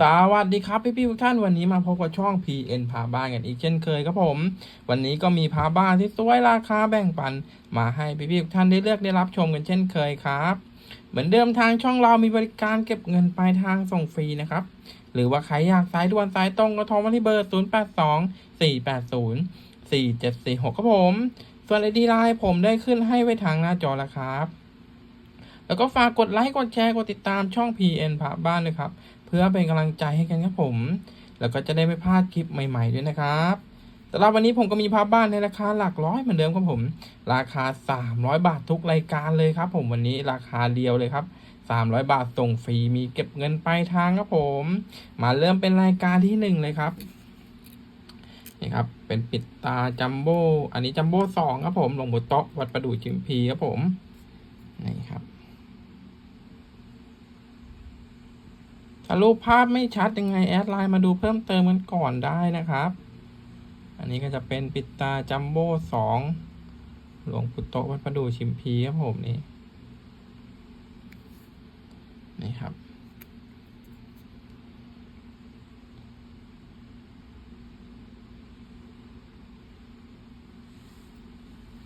สวัสดีครับพี่พี่ทุกท่านวันนี้มาพบกับช่อง PN พาบ้านกันอีกเช่นเคยครับผม วันนี้ก็มีพาบ้านที่สวยราคาแบ่งปัน มาให้พี่พี่ทุกท่านได้เลือกได้รับชมกันเช่นเคยครับ เหมือนเดิมทางช่องเรามีบริการเก็บเงินปลายทางส่งฟรีนะครับ หรือว่าใครอยากสายด่วนสายตรงก็โทรมาที่เบอร์ 0 8 2 4 8 0 4 7 4 6ครับผม ส่วนไอดีไลน์ผมได้ขึ้นให้ไว้ทางหน้าจอแล้วครับ แล้วก็ฝากกดไลค์ กดแชร์ กดติดตามช่อง PN พาบ้านด้วยครับ เพื่อเป็นกำลังใจให้กันครับผม แล้วก็จะได้ไม่พลาดคลิปใหม่ ๆ ด้วยนะครับสำหรับวันนี้ผมก็มีภาบ้านในราคาหลักร้อยเหมือนเดิมครับผม ราคา 300 บาททุกรายการเลยครับ ผมวันนี้ราคาเดียวเลยครับ 300 บาทส่งฟรีมีเก็บเงินปลายทางครับผม มาเริ่มเป็นรายการที่หนึ่งเลยครับนี่ครับเป็นปิดตาจัมโบ้อันนี้จัมโบ้สองครับผมลงปู่โต๊ะวัดประดู่จิมพีครับผมนี่ครับารูปภาพไม่ชัดยังไงแอดไลน์มาดูเพิ่มเติมกันก่อนได้นะครับ อันนี้ก็จะเป็นปิดตาจัมโบ้สองหลวงปู่โตวัดประดูชิมพีครับผมนี่นี่ครับ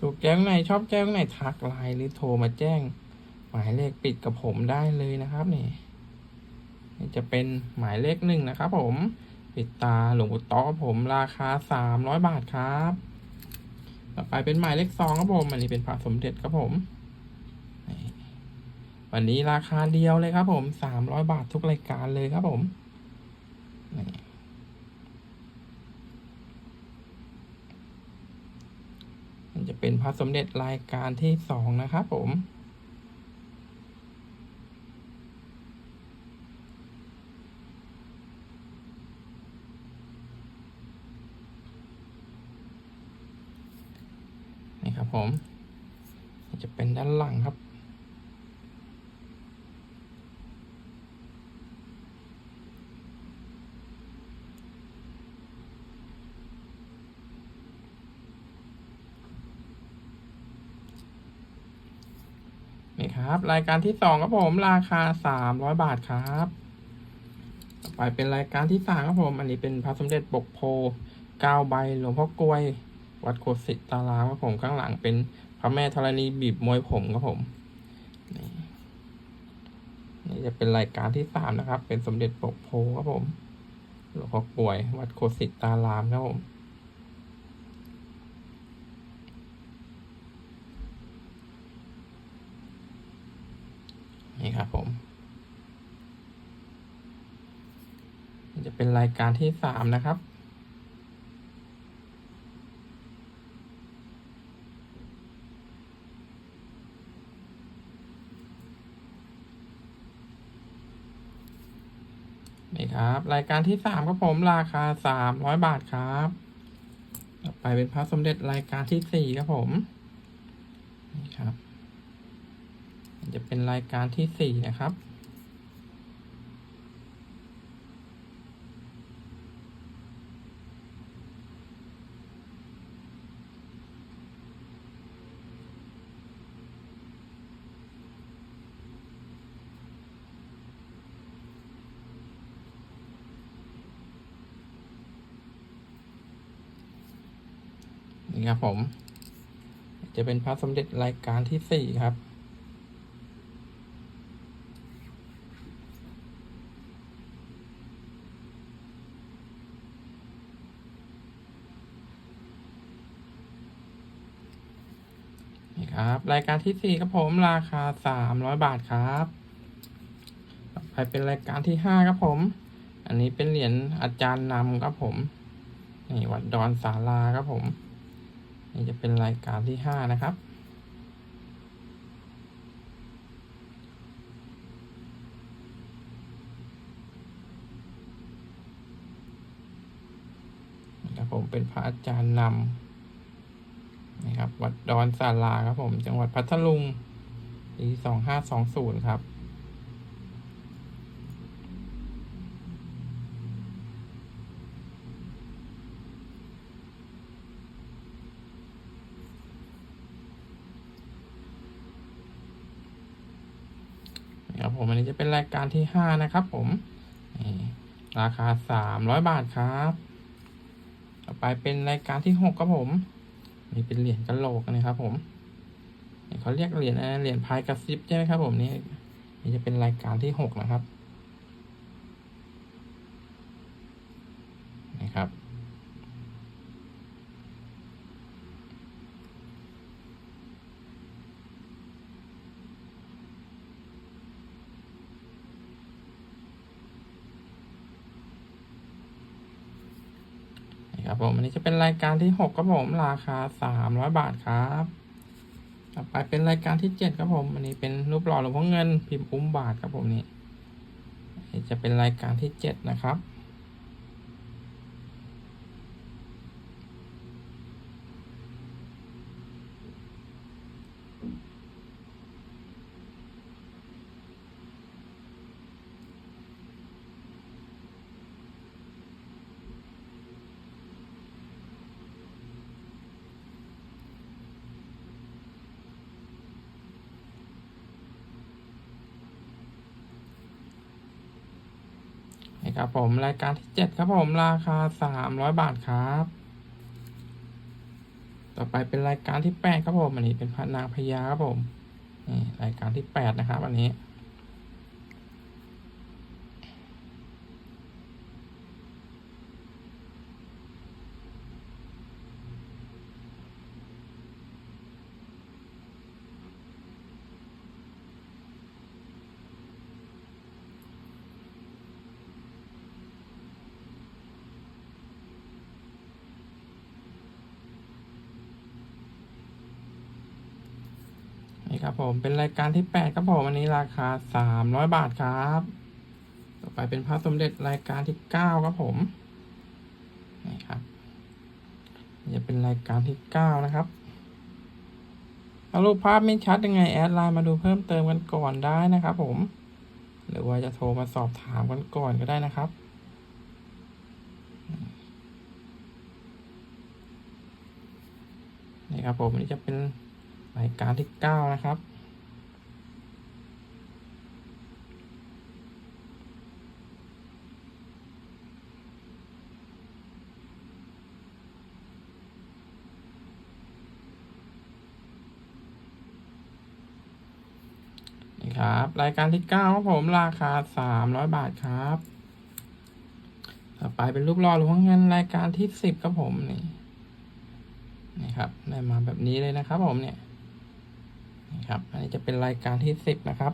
ถูกแจ้งไหนชอบแจ้งไหนทักไลน์หรือโทรมาแจ้ง หมายเลขปิดกับผมได้เลยนะครับนี่ จะเป็นหมายเลขหนึ่งนะครับผมปิดตาหลวงปู่ต๊อครับผมราคาสามร้อยบาทครับ ต่อไปเป็นหมายเลขสองครับผมอันนี้เป็นพระสมเด็จครับผมวันนี้ราคาเดียวเลยครับผมสามร้อยบาททุกรายการเลยครับผมมันจะเป็นพระสมเด็จรายการที่สองนะครับผม นี่ครับ ผมจะเป็นด้านหลังครับนี่ครับ รายการที่สองครับผมราคาสามร้อยบาทครับต่อไปเป็นรายการที่สามครับผม อันนี้เป็นพระสมเด็จปกโพเก้าใบหลวงพ่อกลวย วัดโคสิตารามครับผมข้างหลังเป็นพระแม่ธรณีบีบมวยผมครับผมนี่นี่จะเป็นรายการที่สามนะครับ เป็นสมเด็จปกโพครับผมหลวงพ่อกลวย วัดโคสิตารามครับผมนี่ครับผมจะเป็นรายการที่สามนะครับ นี่ค รายการที่สามครับผมราคาสามร้อยบาทครับ ต่อไปเป็นพระสมเด็จรายการที่สี่ครับผม นี่ครับ จะเป็นรายการที่สี่นะครับ นี่ครับผม จะเป็นพระสมเด็จรายการที่สี่ครับ นี่ครับ รายการที่สี่ครับผมราคาสามร้อยบาทครับต่อไปเป็นรายการที่ห้าครับผม อันนี้เป็นเหรียญอาจารย์นำครับผม นี่วัดดอนสาราครับผม นี่จะเป็นรายการที่ห้านะครับ ครับผมเป็นพระอาจารย์นำนะครับ วัดดอนสาราครับผม จังหวัดพัทลุงปีสองห้าสองศูนย์ครับ นะครับ ผมอันนี้จะเป็นรายการที่ห้านะครับผมราคาสามร้อยบาทครับ ต่อไปเป็นรายการที่หกครับผมนี่เป็นเหรียญกะโหลกนะครับผมเขาเรียกเหรียญอะเหรียญพายกระซิบใช่ไหมครับ ผมนี่นี่จะเป็นรายการที่หกนะครับนี่ครับ นี่ ครับผมอันนี้จะเป็นรายการที่หกครับผมราคาสามร้อยบาทครับ ต่อไปเป็นรายการที่เจ็ดครับผมอันนี้เป็นรูปหล่อหลวงพ่อเงินพิมพ์อุ้มบาทครับผมนี่จะเป็นรายการที่เจ็ดนะครับ นี่ ครับผมรายการที่เจ็ดครับผมราคาสามร้อยบาทครับ ต่อไปเป็นรายการที่แปดครับผม อันนี้เป็นพระนางพญาครับผมนี่รายการที่แปดนะครับอันนี้ นี่ ครับผมเป็นรายการที่แปดครับผมอันนี้ราคาสามร้อยบาทครับ ต่อไปเป็นพระสมเด็จรายการที่เก้าครับผมนี่ครับจะเป็นรายการที่เก้านะครับถ้ารูปภาพไม่ชัดยังไงแอดไลน์มาดูเพิ่มเติมกันก่อนได้นะครับผม หรือว่าจะโทรมาสอบถามกันก่อนก็ได้นะครับนี่ครับผมนนี้จะเป็น รายการที่เก้านะครับ นี่ครับ รายการที่เก้าครับผมราคาสามร้อยบาทครับต่อไปเป็นรูปหล่อหลวงเงินรายการที่สิบครับผมนี่นี่ครับได้มาแบบนี้เลยนะครับผมเนี่ย ครับ อันนี้จะเป็นรายการที่สิบนะครับ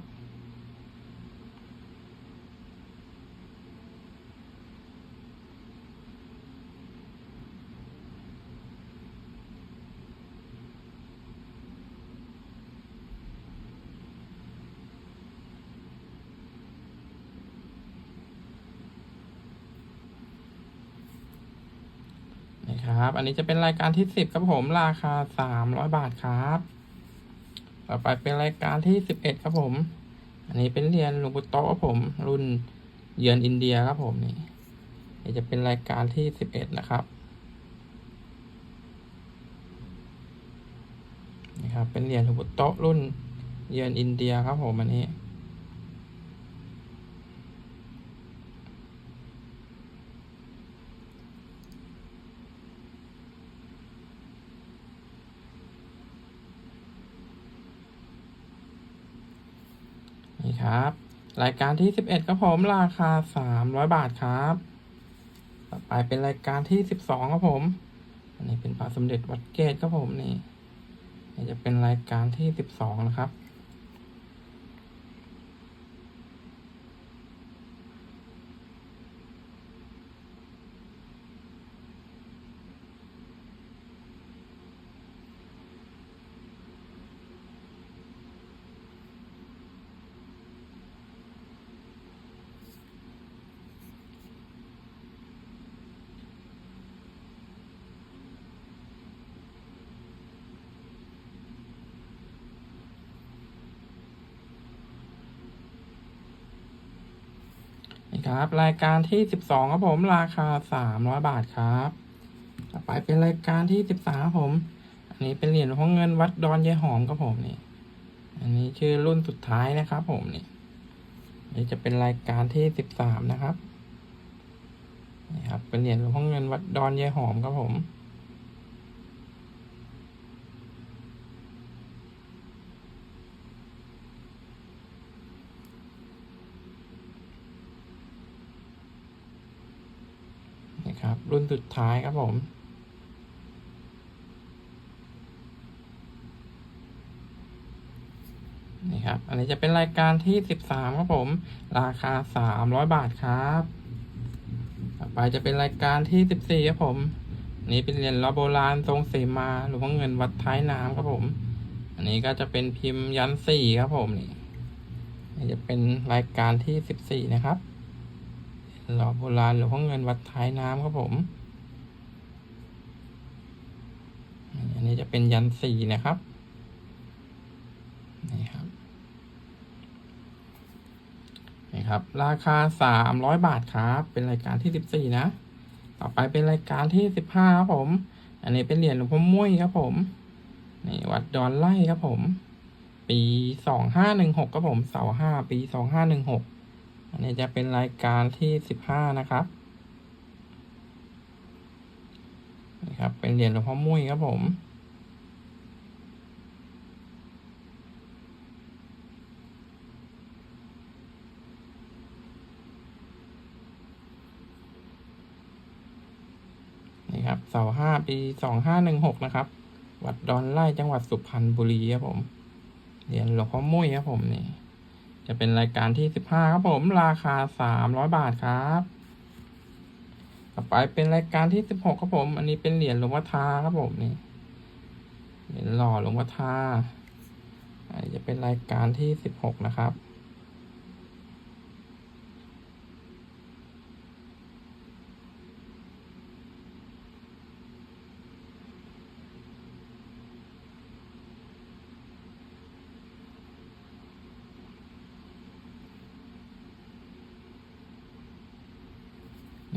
นี่ครับ อันนี้จะเป็นรายการที่สิบครับผม ราคาสามร้อยบาทครับ ต่อไปเป็นรายการที่สิบเอ็ดครับผม อันนี้เป็นเหรียญหลวงปู่โตะครับผม รุ่นเยือนอินเดียครับผมนี่นี่จะเป็นรายการที่สิบเอ็ดนะครับนี่ครับเป็นเหรียญหลวงปู่โตะรุ่นเยือนอินเดียครับผมอันนี้ นี่ ครับ รายการที่สิบเอ็ดครับผมราคาสามร้อยบาทครับ ต่อไปเป็นรายการที่สิบสองครับผม อันนี้เป็นพระสมเด็จวัดเกตครับผมนี่นี่จะเป็นรายการที่สิบสองนะครับี่ครับ รายการที่สิบสองครับผมราคาสามร้อยบาทครับต่อไปเป็นรายการที่สิบสามครับผม อันนี้เป็นเหรียญของเงินวัดดอนยายหอมครับผมนี่ อันนี้ชื่อรุ่นสุดท้ายนะครับผมนี่นี่จะเป็นรายการที่สิบสามนะครับนี่ครับเป็นเหรียญหลวงพ่อเงินวัดดอนยายหอมครับผม นี่ค รุ่นสุดท้ายครับผมนี่ครับ อันนี้จะเป็นรายการที่สิบสามครับผม ราคาสามร้อยบาทครับ ต่อไปจะเป็นรายการที่สิบสี่ครับผมนนี้เป็นเหรียญลอโบราณทรงสีมาหลวงพ่อเงินวัดท้ายน้ำครับผม อันนี้ก็จะเป็นพิมพ์ยันสี่ครับผมนี่นี่จะเป็นรายการที่สิบสี่นะครับ หล้อโบราณหลวงพ่อเงินวัดท้ายน้ำครับผม อันนี้จะเป็นยันสี่นะครับ นี่ครับ นี่ครับ ราคาสามร้อยบาทครับ เป็นรายการที่สิบสี่นะ ต่อไปเป็นรายการที่สิบห้าครับผม อันนี้เป็นเหรียญหลวงพ่อมุ้ยครับผม นี่วัดดอนไล่ครับผม ปีสองห้าหนึ่งหกครับผม เสาห้าปีสองห้าหนึ่งหก อันนี้จะเป็นรายการที่สิบห้านะครับนี่ครับ เป็นเหรียญหลวงพ่อมุ้ยครับผมนี่ครับเสาห้าปีสองห้าหนึ่งหกนะครับ วัดดอนไล่จังหวัดสุพรรณบุรีครับผมเหรียญหลวงพ่อมุ้ยครับผมนี่ จะเป็นรายการที่สิบห้าครับผมราคาสามร้อยบาทครับต่อไปเป็นรายการที่สิบหกครับผม อันนี้เป็นเหรียญหลวงพ่อทาครับผมนี่เหรียญหล่อหลวงพ่อทาอันนี้จะเป็นรายการที่สิบหกนะครับ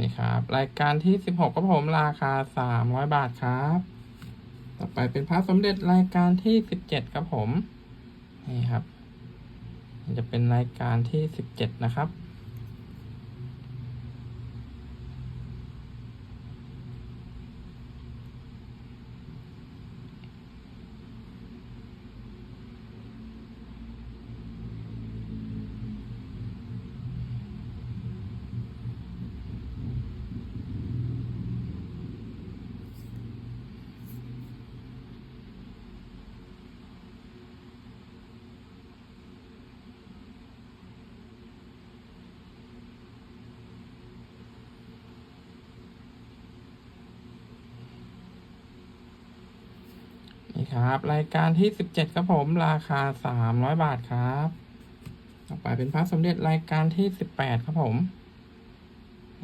ีครับ รายการที่สิบหกครับผมราคาสามร้อยบาทครับ ต่อไปเป็นพระสมเด็จรายการที่สิบเจ็ดครับผม นี่ครับ จะเป็นรายการที่สิบเจ็ดนะครับ นี่ ครับ รายการที่สิบเจ็ดครับผม ราคาสามร้อยบาทครับต่อไปเป็นพระสมเด็จรายการที่สิบแปดครับผม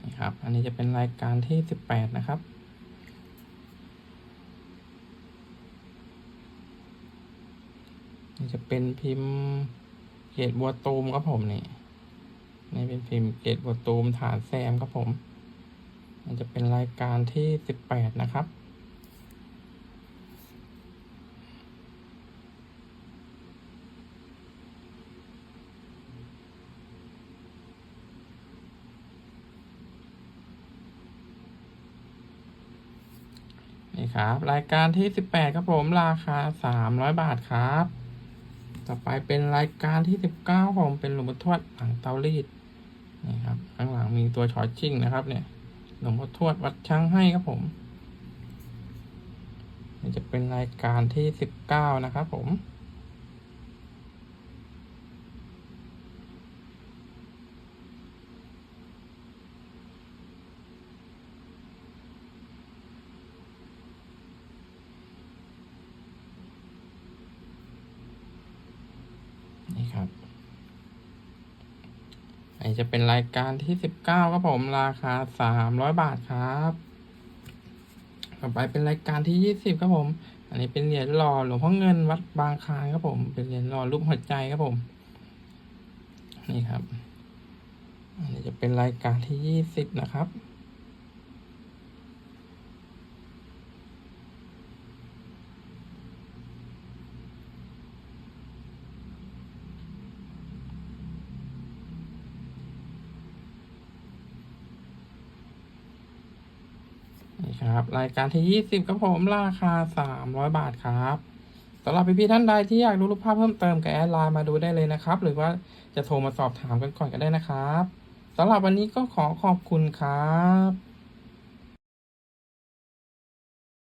นี่ครับ อันนี้จะเป็นรายการที่สิบแปดนะครับนี่จะเป็นพิมพ์เกตบัวตูมครับผมนี่นี่เป็นพิมพ์เกตบัวตูมฐานแซมครับผมมันจะเป็นรายการที่สิบแปดนะครับ นี่ครับ รายการที่สิบแปดครับผมราคาสามร้อยบาทครับ ต่อไปเป็นรายการที่สิบเก้าผมเป็นหลวงพ่อทวดหลังเตารีดนี่ครับข้างหลังมีตัวชอชิ่งนะครับ เนี่ยหลวงพ่อทวดวัดช้างให้ครับผมนี่จะเป็นรายการที่สิบเก้านะครับผม นี่ ครับ อันนี้จะเป็นรายการที่สิบเก้าครับผมราคาสามร้อยบาทครับ ต่อไปเป็นรายการที่ยี่สิบครับผม อันนี้เป็นเหรียญหล่อหลวงพ่อเงินวัดบางคลานครับผม เป็นเหรียญหล่อรูปหัวใจครับผม นี่ครับ อันนี้จะเป็นรายการที่ยี่สิบนะครับ น นี่ ครับ รายการที่ยี่สิบครับผมราคาสามร้อยบาทครับสำหรับพี่ๆท่านใดที่อยากดูรูปภาพเพิ่มเติมก็แอดไลน์มาดูได้เลยนะครับ หรือว่าจะโทรมาสอบถามกันก่อนก็ได้นะครับสำหรับวันนี้ก็ขอขอบคุณครับ